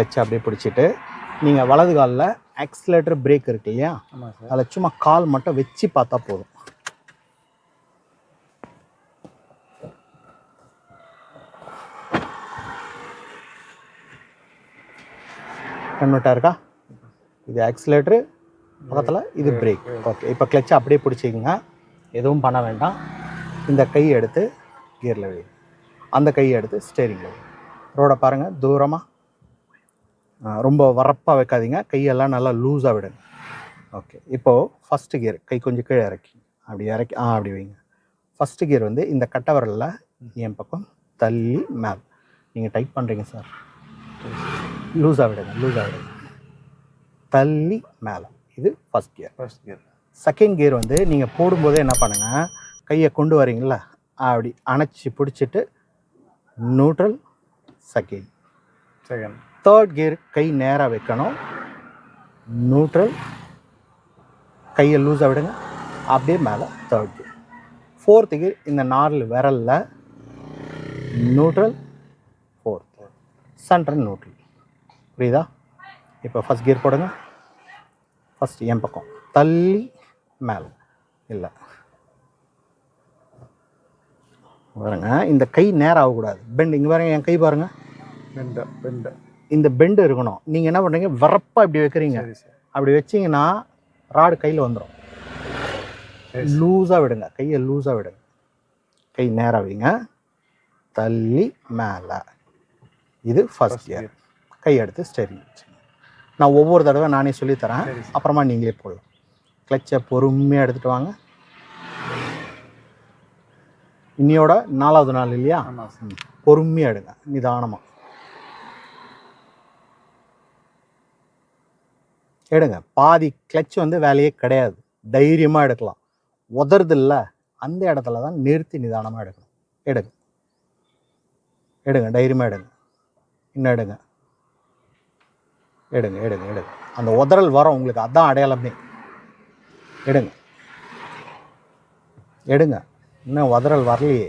கிளச்சை அப்படியே பிடிச்சிட்டு நீங்கள் வலது காலில் ஆக்சிலேட்டர் பிரேக் இருக்கு இல்லையா? அதில் சும்மா கால் மட்டும் வச்சு பார்த்தா போதும். கன்வெர்ட்டாக இருக்கா? இது ஆக்சிலேட்டரு பக்கத்தில் இது பிரேக் ஓகே இப்போ கிளச்சை அப்படியே பிடிச்சிக்கங்க. எதுவும் பண்ண வேண்டாம். இந்த கையை எடுத்து கியரில் வை. அந்த கையை எடுத்து ஸ்டேரிங்கில் வை. ரோடை பாருங்கள் தூரமாக ரொம்ப வரப்பாக வைக்காதீங்க. கையெல்லாம் நல்லா லூஸாக விடுங்க. ஓகே. இப்போது ஃபஸ்ட்டு கியர் கை கொஞ்சம் கீழே இறக்கி. அப்படி இறக்கி ஆ அப்படி வைங்க. ஃபஸ்ட்டு கியர் வந்து இந்த கட்டை விரலில் என் பக்கம் தள்ளி மேல். நீங்கள் டைட் பண்ணுறீங்க சார் லூஸாக விடுங்க லூஸாக விடுங்க. தள்ளி மேலே. இது first gear first gear second gear வந்து நீங்கள் போடும்போதே என்ன பண்ணுங்கள் கையை கொண்டு வரீங்களா அப்படி அணைச்சி பிடிச்சிட்டு neutral second second third gear கை நேராக வைக்கணும். நியூட்ரல் கையை லூஸாக விடுங்க. அப்படியே மேலே தேர்ட் கியர் ஃபோர்த்து கியர் இந்த நாலு விரலில். நியூட்ரல் ஃபோர்த் சென்ட்ரல் நியூட்ரல் புரியுதா? இப்போ ஃபஸ்ட் கியர் போடுங்க. ஃபஸ்ட் என் பக்கம். தள்ளி மேலே. இல்லை. வருங்க இந்த கை நேரம் ஆகக்கூடாது. பெண்ட் இங்கே பாருங்க என் கை பாருங்கள் பெண்டு பெண்டு இந்த பெண்டு இருக்கணும். நீங்கள் என்ன பண்ணுறீங்க வரப்பாக இப்படி வைக்கிறீங்க. அப்படி வச்சீங்கன்னா ராடு கையில் வந்துடும் லூஸாக விடுங்க. கையை லூஸாக விடுங்க. கை நேராக வைங்க. தள்ளி மேலே. இது ஃபர்ஸ்ட் First இயர். கை எடுத்து ஸ்டெரிங் நான் ஒவ்வொரு தடவை நானே சொல்லித்தரேன் அப்புறமா நீங்களே போடலாம். கிளச்சை பொறுமையாக எடுத்துகிட்டு வாங்க. இன்னியோட நாலாவது நாள் இல்லையா? பொறுமையாக எடுங்க. நிதானமாக எடுங்க பாதி கிளச் வந்து வேலையே கிடையாது. தைரியமாக எடுக்கலாம். உதறது இல்ல அந்த இடத்துல தான் நிறுத்தி நிதானமாக எடுக்கணும். எடுங்க. எடுங்க தைரியமாக எடுங்க. இன்னும் எடுங்க. எடுங்க எடுங்க எடுங்க. அந்த உதறல் வரும். உங்களுக்கு அதான் அடையாளமே. எடுங்க. எடுங்க. இன்னும் உதறல் வரலையே.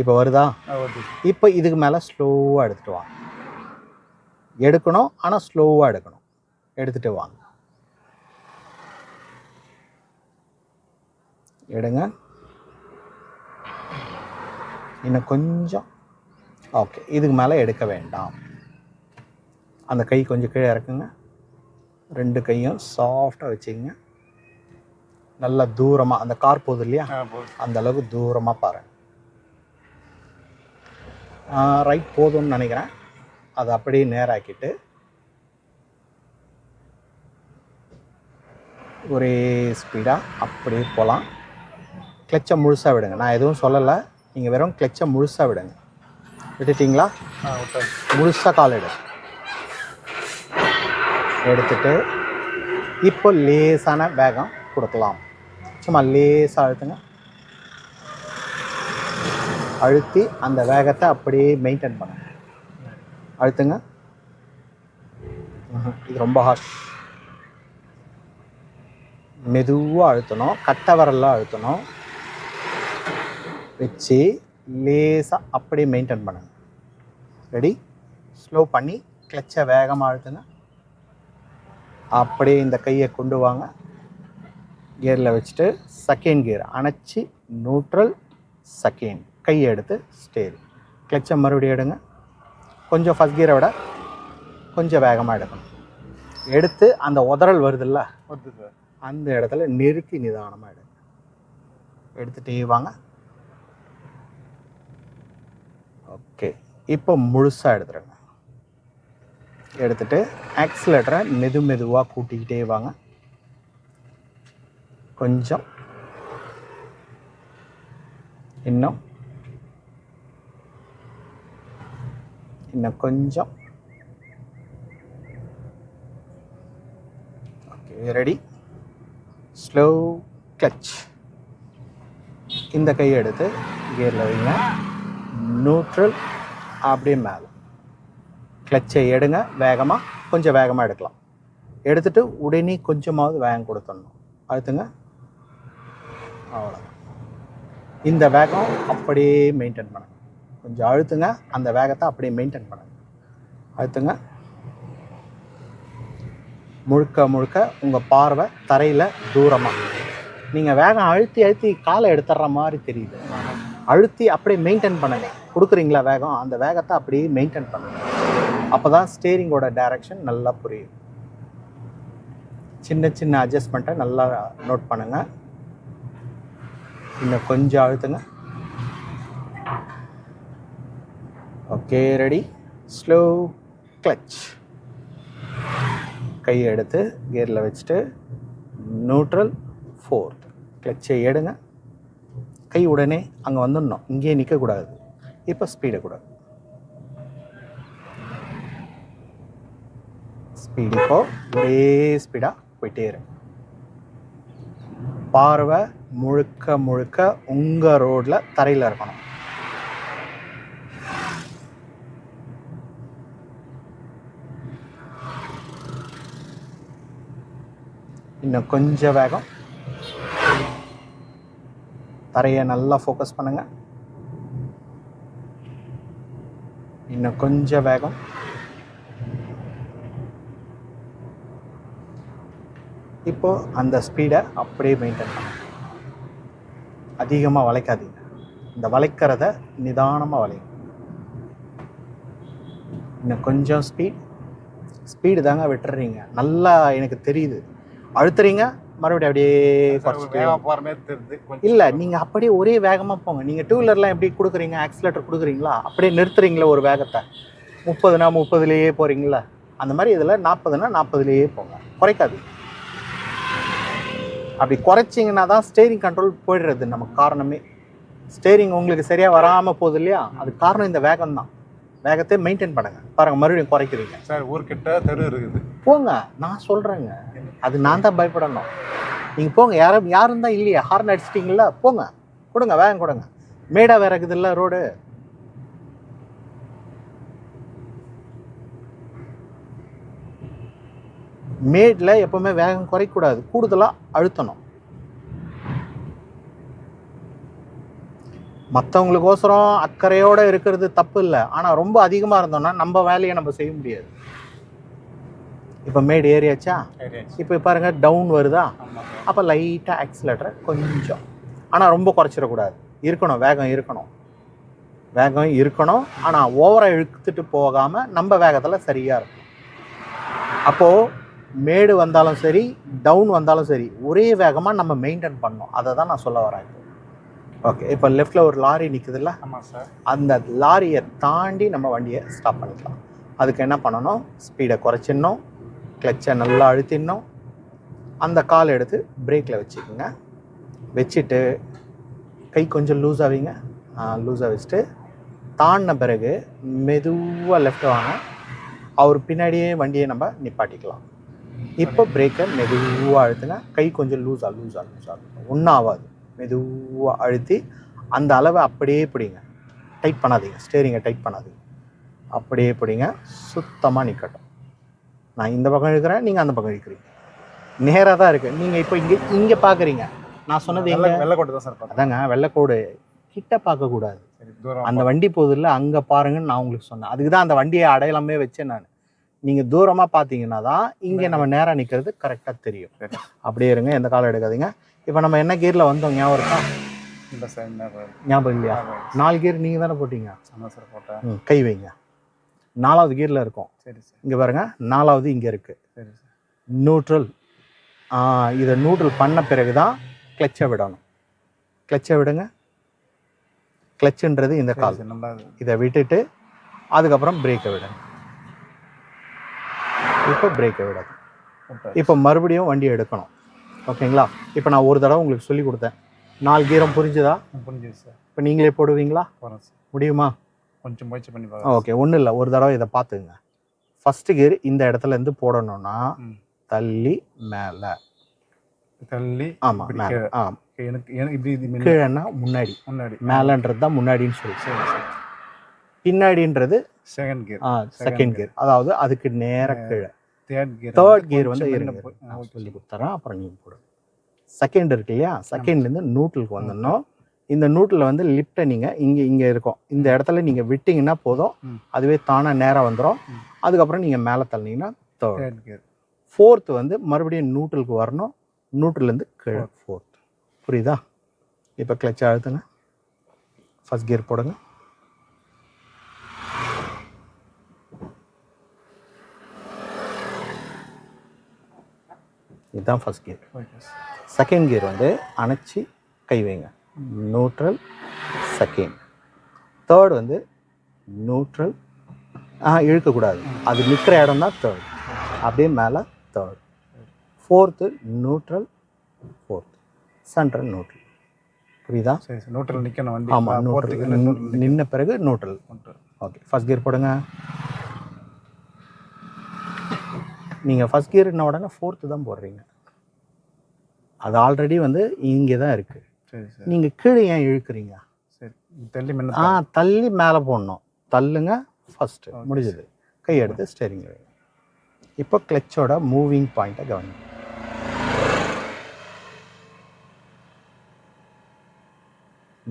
இப்போ வருதா? இப்போ இதுக்கு மேலே ஸ்லோவாக எடுத்துகிட்டு வாங்க. எடுக்கணும் ஆனால் ஸ்லோவாக எடுக்கணும். எடுத்துகிட்டு வாங்க. எடுங்க. இன்னும் கொஞ்சம். ஓகே இதுக்கு மேலே எடுக்க வேண்டாம். அந்த கை கொஞ்சம் கீழே இறக்குங்க. ரெண்டு கையும் சாஃப்டாக வச்சுக்கங்க. நல்லா தூரமாக அந்த கார் போகுது இல்லையா? அந்த அளவுக்கு தூரமாக பாருங்க. ரைட் போதும்னு நினைக்கிறேன். அதை அப்படியே நேராக்கிட்டு ஒரே ஸ்பீடாக அப்படியே போகலாம். கிளச்சை முழுசாக விடுங்க. நான் எதுவும் சொல்லலை. நீங்கள் வெறும் கிளச்சை முழுசாக விடுங்க. விட்டுட்டிங்களா? முழுசாக கால் எடு. எடுத்துட்டு இப்போ லேசான வேகம் கொடுக்கலாம். சும்மா லேசாக அழுத்துங்க. அழுத்தி அந்த வேகத்தை அப்படியே மெயின்டைன் பண்ணுங்க. அழுத்துங்க. இது ரொம்ப ஹார்ஷ் மெதுவாக அழுத்தணும் கட்டை விரல்ல அழுத்தணும். வச்சு லேசாக அப்படியே மெயின்டைன் பண்ணுங்க ரெடி ஸ்லோ பண்ணி கிளச்சை வேகமாக அழுத்துங்க. அப்படியே இந்த கையை கொண்டு வாங்க. கியரில் வச்சுட்டு செகண்ட் கியர் அணைச்சி நியூட்ரல் செகண்ட் கையை எடுத்து ஸ்டேர் கிளச்சை மறுபடியும் எடுங்க. கொஞ்சம் ஃபஸ்ட் கியரை விட கொஞ்சம் வேகமாக எடுக்கணும். எடுத்து அந்த உதறல் வருதுல்ல? வருது சார் அந்த இடத்துல நெருக்கி நிதானமாக எடுங்க. எடுத்துகிட்டே வாங்க. ஓகே. இப்போ முழுசாக எடுத்துருங்க. எடுத்துட்டு ஆக்சிலேட்டரை மெது மெதுவாக கூட்டிக்கிட்டே வாங்க. கொஞ்சம். இன்னும். இன்னும் கொஞ்சம். ஓகே ரெடி ஸ்லோ கிளச் இந்த கையை எடுத்து கியரில் வைங்க. நியூட்ரல் அப்படியே மேலே. கிளச்சை எடுங்க. வேகமாக கொஞ்சம் வேகமாக எடுக்கலாம். எடுத்துட்டு உடனே கொஞ்சமாவது வேகம் கொடுத்துடணும். அழுத்துங்க. அவ்வளோதான் இந்த வேகம் அப்படியே மெயின்டைன் பண்ணுங்க. கொஞ்சம் அழுத்துங்க. அந்த வேகத்தை அப்படியே மெயின்டைன் பண்ணுங்க. அழுத்துங்க. முழுக்க முழுக்க உங்கள் பார்வை தரையில் தூரமாக நீங்கள் வேகம் அழுத்தி அழுத்தி காலை எடுத்துடுற மாதிரி தெரியுது. அழுத்தி அப்படியே மெயின்டைன் பண்ணுங்க. கொடுக்குறீங்களா வேகம்? அந்த வேகத்தை அப்படியே மெயின்டைன் பண்ணுங்க. அப்போ தான் ஸ்டேரிங்கோட டைரக்ஷன் நல்லா புரியும். சின்ன சின்ன அட்ஜஸ்ட்மெண்ட்டை நல்லா நோட் பண்ணுங்க. இன்னும் கொஞ்சம் அழுத்துங்க. ஓகே ரெடி ஸ்லோ கிளச் கையை எடுத்து கியரில் வச்சுட்டு நியூட்ரல் ஃபோர்த் கிளச்சை எடுங்க. கை உடனே அங்கே வந்துடணும். இங்கேயே நிற்கக்கூடாது இப்போ ஸ்பீடை கூடாது ஸ்பீடு இப்போ ஒரே ஸ்பீடாக போயிட்டே இருங்க பார்வை முழுக்க முழுக்க உங்கள் ரோட்டில் தரையில் இருக்கணும். இன்னும் கொஞ்சம் வேகம். தரையை நல்லா ஃபோக்கஸ் பண்ணுங்கள் இன்னும் கொஞ்சம் வேகம். இப்போ அந்த ஸ்பீடை அப்படியே மெயின்டைன் பண்ணுங்க. அதிகமாக வளைக்காதீங்க. இந்த வளைக்கிறத நிதானமாக வளையும் இன்னும் கொஞ்சம் ஸ்பீட் ஸ்பீடு தாங்க விட்டுறீங்க. நல்லா எனக்கு தெரியுது. அழுத்துறீங்க? மறுபடியும் அப்படியே குறைச்சிட்டே இல்லை நீங்கள் அப்படியே ஒரே வேகமாக போங்க. நீங்கள் டூ வீலர்லாம் எப்படி கொடுக்குறீங்க? ஆக்சிலேட்டர் கொடுக்குறீங்களா? அப்படியே நிறுத்துறீங்களா ஒரு வேகத்தை. முப்பதுனா முப்பதுலேயே போகிறீங்களா அந்த மாதிரி இதில் நாற்பதுனா நாற்பதுலேயே போங்க. குறைக்காது அப்படி குறைச்சிங்கன்னா தான் ஸ்டேரிங் கண்ட்ரோல் போயிடுறது. நமக்கு காரணமே. ஸ்டேரிங் உங்களுக்கு சரியாக வராமல் போகுது இல்லையா? அது காரணம் இந்த வேகம் தான் வேகத்தை மெயின்டைன் பண்ணுங்க. பாருங்க மறுபடியும் குறைக்கிறீங்க. சார் ஊர்கிட்ட தெரு இருக்குது. போங்க நான் சொல்கிறேங்க அது நான் தான் பயப்படணும். நீங்கள் போங்க யாரும் யாரும் தான் இல்லையா? ஹார்ன் அடிச்சிட்டிங்களா போங்க. கொடுங்க வேகம் கொடுங்க. மேடா வேற இருக்குதுல்ல ரோடு மேடில் எப்பவுமே வேகம் குறைக்கூடாது கூடுதலாக அழுத்தணும். மற்றவங்களுக்கோசரம் அக்கறையோடு இருக்கிறது தப்பு இல்லை. ஆனால் ரொம்ப அதிகமாக இருந்தோம்னா நம்ம வேலையை நம்ம செய்ய முடியாது. இப்போ மேடு ஏறியாச்சா ஏரியாச்சு இப்போ பாருங்க டவுன் வருதா? அப்போ லைட்டாக ஆக்சிலேட்டரை கொஞ்சம். ஆனால் ரொம்ப குறைச்சிடக்கூடாது. இருக்கணும் வேகம் இருக்கணும். வேகம் இருக்கணும். ஆனால் ஓவராக இழுத்துட்டு போகாமல் நம்ம வேகத்தில் சரியாக இருக்கும். அப்போது மேடு வந்தாலும் சரி டவுன் வந்தாலும் சரி ஒரே வேகமாக நம்ம மெயின்டைன் பண்ணணும். அதை தான் நான் சொல்ல வரேன் ஓகே இப்போ லெஃப்டில் ஒரு லாரி நிற்குதுல்ல ஆமாம் சார் அந்த லாரியை தாண்டி நம்ம வண்டியை ஸ்டாப் பண்ணிக்கலாம். அதுக்கு என்ன பண்ணணும்? ஸ்பீடை குறைச்சிடணும். கிளச்சை நல்லா அழுத்திடணும். அந்த கால் எடுத்து பிரேக்கில் வச்சுக்கோங்க. வச்சுட்டு கை கொஞ்சம் லூஸ் ஆவீங்க லூஸாக வச்சுட்டு தாண்டின பிறகு மெதுவாக லெஃப்ட் வாங்க. அவர் பின்னாடியே வண்டியை நம்ம நிப்பாட்டிக்கலாம். இப்போ பிரேக்கை மெதுவாக அழுத்துங்க. கை கொஞ்சம் லூஸாக லூஸாக லூஸாக ஒன்றும் ஆகாது மெதுவாக அழுத்தி அந்த அளவை அப்படியே பிடிங்க. டைட் பண்ணாதீங்க. ஸ்டேரிங்கை டைட் பண்ணாதீங்க. அப்படியே பிடிங்க. சுத்தமாக நிற்கட்டும் நான் இந்த பக்கம் இழுக்கிறேன் நீங்கள் அந்த பக்கம் இழுக்கிறீங்க. நேராக தான் இருக்குது நீங்கள் இப்போ இங்கே இங்கே பார்க்குறீங்க நான் சொன்னது எங்க? வெள்ளைக்கோட்டை தான் சார் அதாங்க வெள்ளைக்கோடு கிட்ட பார்க்கக்கூடாது அந்த வண்டி போகுதுல்ல அங்கே பாருங்கன்னு நான் உங்களுக்கு சொன்னேன். அதுக்கு தான் அந்த வண்டியை அடையாளமே வச்சேன் நான். நீங்கள் தூரமாக பார்த்தீங்கன்னா தான் இங்கே நம்ம நேராக நிற்கிறது கரெக்டாக தெரியும். அப்படியே இருங்க எந்த காலம் எடுக்காதீங்க. இப்போ நம்ம என்ன கியரில் வந்தோம்? ஞாபகம் இருக்கா? இல்லை சார் ஞாபகம் இல்லையா? நாலு கியர் நீங்கள் தானே போட்டீங்க சார் போட்டேன். கை வைங்க. நாலாவது கியரில் இருக்கும். சரி சார். இங்கே பாருங்க நாலாவது இங்கே இருக்குது சரி சார். நியூட்ரல் இதை நியூட்ரல் பண்ண பிறகு தான் கிளச்சை விடணும். கிளச்சை விடுங்க. கிளச்சுன்றது இந்த கால். இது. விட்டுட்டு அதுக்கப்புறம் பிரேக்கை விடுங்க. இப்போ பிரேக்கை விடாது. இப்போ மறுபடியும் வண்டி எடுக்கணும். ஓகேங்களா? இப்போ நான் ஒரு தடவை உங்களுக்கு சொல்லி கொடுத்தேன். நாலு கீரம் புரிஞ்சுதா? புரிஞ்சுது சார் இப்போ நீங்களே போடுவீங்களா? முடியுமா? கொஞ்சம் முயற்சி பண்ணி பார்க்குறேன். ஓகே ஒன்றும் இல்லை. ஒரு தடவை இதை பார்த்துங்க. ஃபஸ்ட்டு கியர் இந்த இடத்துல இருந்து போடணும்னா. தள்ளி மேலே. தள்ளி ஆமாம் மேலே. ஆ எனக்கு எனக்கு இப்படி கீழேன்னா முன்னாடி. முன்னாடி. மேலேன்றது தான் முன்னாடின்னு சொல்லி. பின்னாடின்றது செகண்ட் கியர் செகண்ட் கியர் அதாவது அதுக்கு நேர கீழே. தேர்ட் கியர் தேர்ட் கியர் வந்து சொல்லி கொடுத்துறேன். அப்புறம் நீங்கள் போடுங்க செகண்ட் இருக்கு இல்லையா? செகண்ட்லேருந்து நியூட்ரலுக்கு வந்துடணும். இந்த நூட்டில் வந்து லிஃப்ட்டை நீங்கள் இங்கே இங்கே இருக்கும். இந்த இடத்துல நீங்கள் விட்டிங்கன்னா போதும். அதுவே தானாக நேராக வந்துடும். அதுக்கப்புறம் நீங்கள் மேலே தள்ளினீங்கன்னா தேர்ட் கியர் ஃபோர்த்து வந்து மறுபடியும் நியூட்ரலுக்கு வரணும். நியூட்ரல்லேருந்து கீழே ஃபோர்த் புரியுதா? இப்போ கிளச் அழுத்துங்க. ஃபர்ஸ்ட் கியர் போடுங்க. இதுதான் ஃபர்ஸ்ட் கியர் செகண்ட் கியர் வந்து அணைச்சி கை வைங்க. நியூட்ரல் செகண்ட் தேர்ட் வந்து நியூட்ரல் இழுக்கக்கூடாது. அது நிற்கிற இடம் தான் தேர்ட் அப்படியே மேலே third fourth neutral fourth central neutral புரியுதா? சரி சார். நோட்டில் நிற்கணும் வண்டி. ஆமாம் நியூட்ரல் நின்ன பிறகு நியூட்ரல் ஓகே ஃபர்ஸ்ட் கியர் போடுங்க. நீங்கள் ஃபர்ஸ்ட் கியர்ன உடனே ஃபோர்த்து தான் போடுறீங்க. அது ஆல்ரெடி வந்து இங்கே தான் இருக்குது நீங்கள் கீழே ஏன் இழுக்கிறீங்க? சரி தள்ளி முன்ன ஆ தள்ளி. மேலே போடணும். தள்ளுங்க ஃபஸ்ட்டு முடிஞ்சது. கை எடுத்து ஸ்டேரிங் இப்போ கிளச்சோட மூவிங் பாயிண்ட்டை கவனிங்க.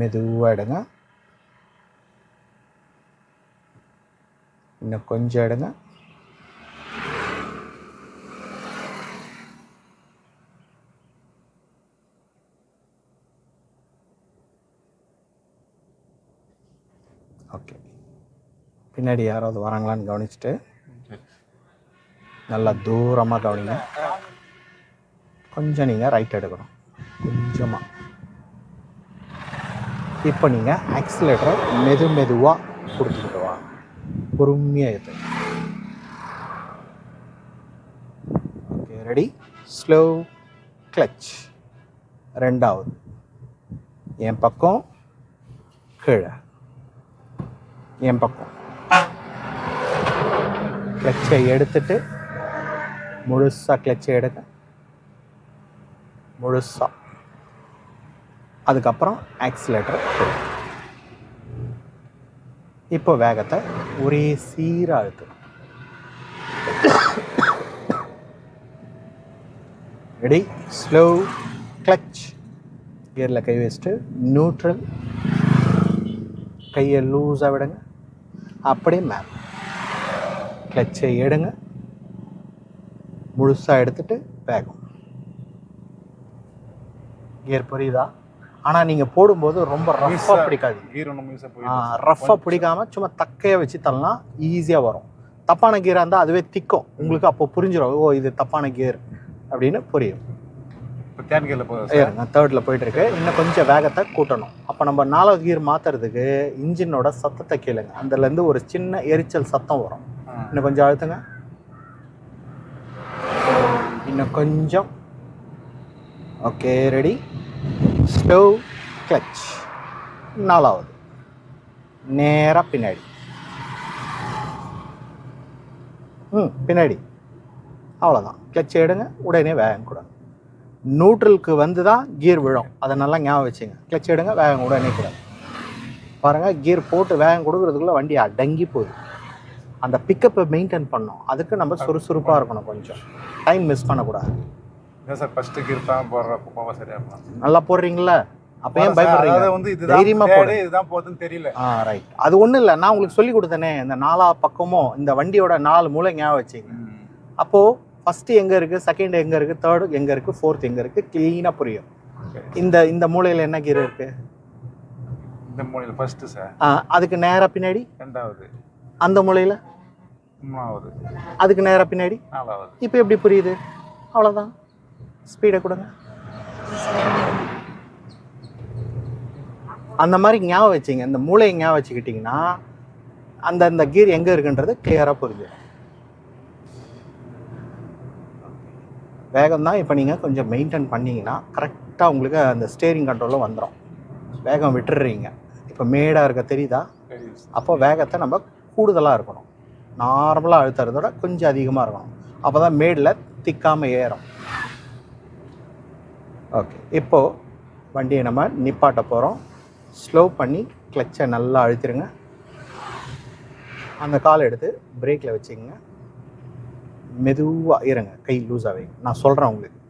மெதுவாக எடுங்க. இன்னும் கொஞ்சம் எடுங்க ஓகே பின்னாடி யாராவது வராங்களான்னு கவனிச்சுட்டு நல்லா தூரமாக கவனிங்க. கொஞ்சம் நீங்கள் ரைட் எடுக்கணும். கொஞ்சமாக இப்போ நீங்கள் ஆக்சிலேட்டரை மெது மெதுவாக கொடுத்துக்கிட்டு வா. பொறுமையாக எடுத்து ஓகே ரெடி ஸ்லோ கிளச் ரெண்டாவது. என் பக்கம் கீழே. என் பக்கம். கிளச்சை எடுத்துட்டு முழுசாக கிளச்சை எடுங்க. முழுசாக அதுக்கப்புறம் ஆக்சிலேட்டர் இப்போ வேகத்தை ஒரே சீராக அழுத்து ரெடி ஸ்லோ கிளச் கியரில் கை வச்சுட்டு நியூட்ரல் கையை லூஸாக விடுங்க. அப்படியே மேப் கிளச்சை எடுங்க. முழுசாக எடுத்துட்டு வேகம். கியர் புரியுதா? ஆனால் நீங்கள் போடும்போது ரொம்ப ரஃப்பாக பிடிக்காது. ரஃப்பாக பிடிக்காம சும்மா தக்கையை வச்சு தள்ளலாம் ஈஸியாக வரும். தப்பான கியராக இருந்தால் அதுவே திக்கும். உங்களுக்கு அப்போ புரிஞ்சிடும் ஓ இது தப்பான கியர் அப்படின்னு புரியும். தேர்டில் போயிட்டு இருக்கு இன்னும் கொஞ்சம் வேகத்தை கூட்டணும். அப்போ நம்ம நாலாவது கியர் மாற்றுறதுக்கு இன்ஜினோட சத்தத்தை கேளுங்க. அதுலேருந்து ஒரு சின்ன எரிச்சல் சத்தம் வரும். இன்னும் கொஞ்சம் அழுத்துங்க. இன்னும் கொஞ்சம். ஓகே ரெடி ஸ்டவ் கிளச் நாலாவது. நேராக பின்னாடி. ம் பின்னாடி. அவ்வளோதான் கிளச் எடுங்க. உடனே வேகம் கொடுங்க நியூட்ரலுக்கு வந்து தான் கியர் விழும். அதை நல்லா ஞாபகம் வச்சுங்க. கிளச் எடுங்க. வேகம் உடனே கொடுங்க பாருங்கள் கியர் போட்டு வேகம் கொடுக்குறதுக்குள்ளே வண்டி அடங்கி போகுது. அந்த பிக்கப்பை மெயின்டைன் பண்ணோம். அதுக்கு நம்ம சுறுசுறுப்பாக இருக்கணும் கொஞ்சம். டைம் மிஸ் பண்ணக்கூடாது. இல்லை சார் கீர் தான் போடுறப்ப போக சரியா இருக்கும் நல்லா போடுறீங்களா? அப்போ ஏன் பயப்படுறீங்க? வந்து இதுதான் தைரியமா தேடு, போடு. இதுதான் போகுதுன்னு தெரியல. ஆ ரைட் அது ஒன்றும் இல்லை. நான் உங்களுக்கு சொல்லி கொடுத்தேனே இந்த நாலா பக்கமும் இந்த வண்டியோட நாலு மூளை ஞாபகம் வச்சுங்க. அப்போது ஃபஸ்ட்டு எங்கே இருக்குது செகண்ட் எங்கே இருக்குது தேர்டு எங்கே இருக்குது ஃபோர்த் எங்கே இருக்குது க்ளீனாக புரியும். இந்த இந்த மூலையில் என்ன கீரை இருக்குது இந்த மூலையில் ஃபஸ்ட்டு சார். அதுக்கு நேராக பின்னாடி? ரெண்டாவது அந்த மூலையில்? மூணாவது. அதுக்கு நேராக பின்னாடி? நாலாவது. இப்போ எப்படி புரியுது? அவ்வளோதான் ஸ்பீடை கொடுங்க. அந்த மாதிரி ஞாபகம் வச்சிங்க. இந்த மூளையை ஞாபகம் வச்சுக்கிட்டிங்கன்னா அந்த அந்த கீர் எங்கே இருக்குன்றது கிளியராக புரிஞ்சு வேகம் தான் இப்போ நீங்கள் கொஞ்சம் மெயின்டைன் பண்ணீங்கன்னா கரெக்டாக உங்களுக்கு அந்த ஸ்டேரிங் கண்ட்ரோலில் வந்துடும் வேகம் விட்டுடுறீங்க இப்போ மேடாக இருக்க தெரியுதா. அப்போ வேகத்தை நம்ம கூடுதலாக இருக்கணும். நார்மலாக அழுத்துறதோட கொஞ்சம் அதிகமாக இருக்கணும். அப்போ தான் மேடில் திக்காமல் ஏறும். ஓகே இப்போது வண்டியை நம்ம நிப்பாட்ட போகிறோம் ஸ்லோ பண்ணி கிளச்சை நல்லா அழுத்திருங்க. அந்த காலை எடுத்து பிரேக்கில் வச்சுக்கோங்க. மெதுவாக இருங்க. கை வைங்க. நான் சொல்கிறேன் உங்களுக்கு.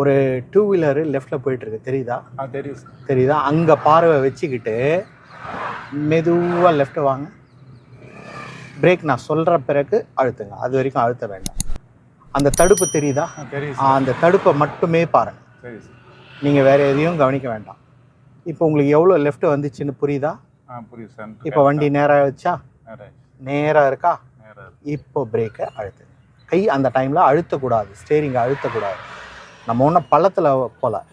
ஒரு டூ வீலரு லெஃப்டில் போயிட்டுருக்கு. தெரியுதா? தெரியும் சார் தெரியுதா? அங்கே பார்வை வச்சுக்கிட்டு மெதுவாக லெஃப்ட் வாங்க. பிரேக் நான் சொல்கிற பிறகு அழுத்துங்க. அது வரைக்கும் அழுத்த வேண்டாம். அந்த தடுப்பு தெரியுதா? அந்த தடுப்பை மட்டுமே பாருங்கள் நீங்கள் வேறு எதையும் கவனிக்க வேண்டாம். இப்போ உங்களுக்கு எவ்வளோ லெஃப்ட் வந்துச்சுன்னு புரியுதா? இப்போ வண்டி நேராக வச்சா நேராக இருக்கா? இப்போ பிரேக்கை அழுத்துங்க. கை அந்த டைமில் அழுத்தக்கூடாது. ஸ்டேரிங்கை அழுத்தக்கூடாது. நம்ம ஒன்றும் பள்ளத்தில் போல.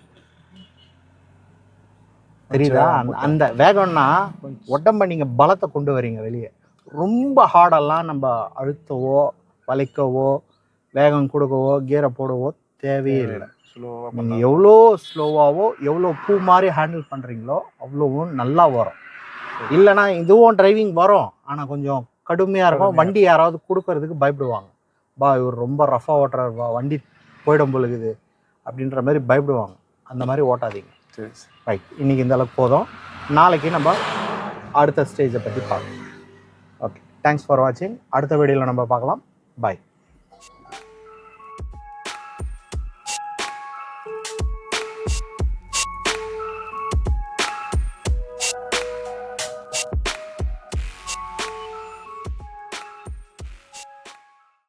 தெரியுதா? அந்த- அந்த வேகம்னா உடம்ப நீங்கள் பலத்தை கொண்டு வரீங்க வெளியே. ரொம்ப ஹார்டெல்லாம் நம்ம அழுத்தவோ வளைக்கவோ வேகம் கொடுக்கவோ கியரை போடவோ தேவையே இல்லை. ஸ்லோவாக நீங்கள் எவ்வளோ ஸ்லோவாவோ எவ்வளோ பூ மாதிரி ஹேண்டில் பண்ணுறீங்களோ அவ்வளோவும் நல்லா வரும். இல்லைனா இதுவும் டிரைவிங் வரும். ஆனால் கொஞ்சம் கடுமையாக இருக்கும். வண்டி யாராவது கொடுக்கறதுக்கு பயப்படுவாங்க. பா இவர் ரொம்ப ரஃபாக ஓட்டுறாரு. பா வண்டி போயிடும் பொழுகுது அப்படின்ற மாதிரி பயப்படுவாங்க. அந்த மாதிரி ஓட்டாதீங்க. ரைட் இன்றைக்கி இந்த அளவுக்கு போதும். நாளைக்கு நம்ம அடுத்த ஸ்டேஜை பற்றி பார்க்கலாம். தேங்க்ஸ் ஃபார் வாட்சிங் அடுத்த வீடியோவில் நம்ம பார்க்கலாம். பாய்